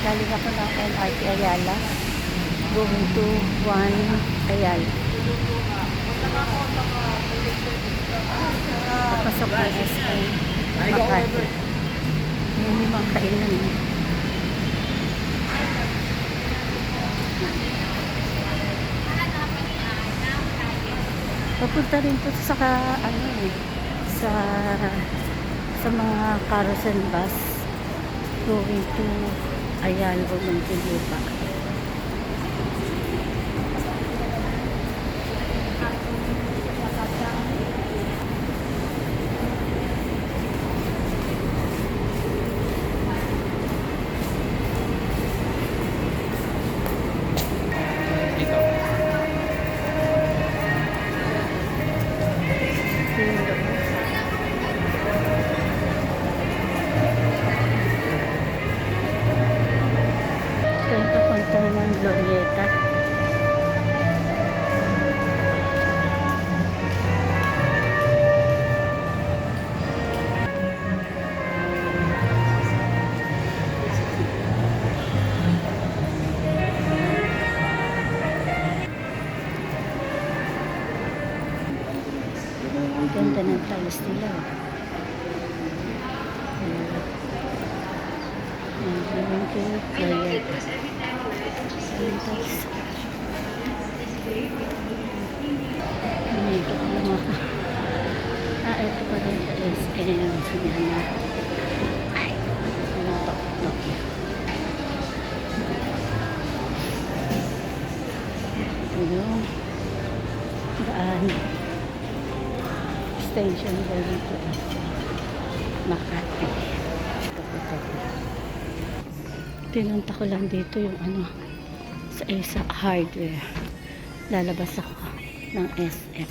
Galing ako ng MRT Ayala. Going to 1 Ayala. Papasok ng SM. Makati. May limang kainan. eh. Papunta rin to sa ano eh, sa sa mga carousel bus going to Ayala o Muntinlupa. Ito tiles nila. oh. Ayan. Ayan, going to Glorieta. Ayan, tiles. Dito ko lang ako. Ah, ito pa rin sa SM. Sige na. Ay, ano to? Ito yung daan. Station going to Makati. Pinunta ko lang dito yung ano sa isa hardware. Lalabas ako ng SF.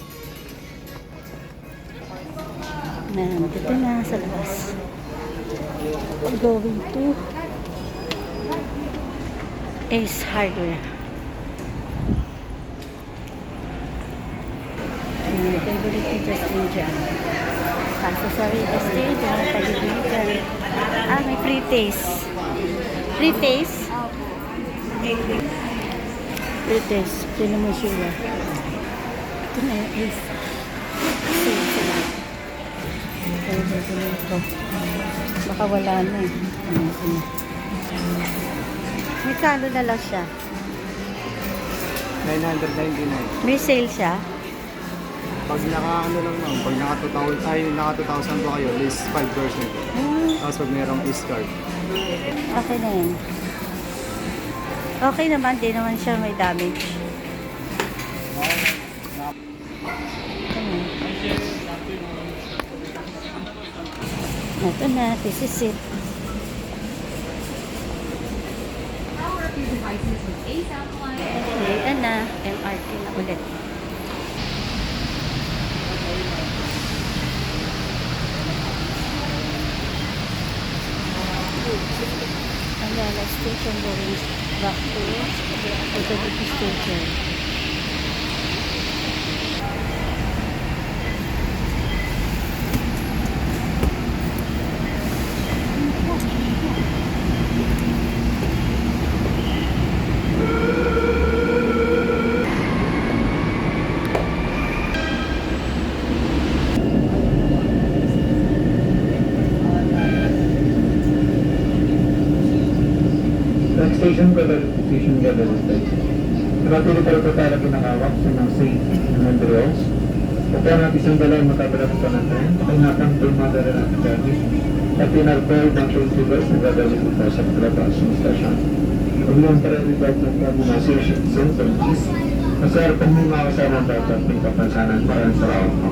Nandito na sa labas. Going to Ace Hardware. Yung Justin dyan. Kaso sa real estate, yung palibiligan. Ah, may free taste. Free taste? Free taste. Tinan mo siya. Ito na yung sila. Ko. Baka wala na eh. May kalo na lang siya. 999. May sale siya. Pag naka ano lang lang, pag naka 2,000, ay naka 2,000 ba kayo, list 5%. Hmm, Tapos pag merong e-card. okay na yun. Okay naman, di naman siya may damage. Ayan. Ito na, this is it. Okay, ayan na, MRT na ulit. Ayala Station going back to Autobus Station. Next station level, station level station. Tumatili pero po tayo pinakawak sa mga safe na materials. Kaya natin isang dalay makabalap sa natin, pangapang po madara natin kami. At pinarpel ng principles na gagawin po sa palabas ng stasyon. Kung yung para-report ng combination center is, masarap ang mga kasama dapat may kapansanan para sa mo.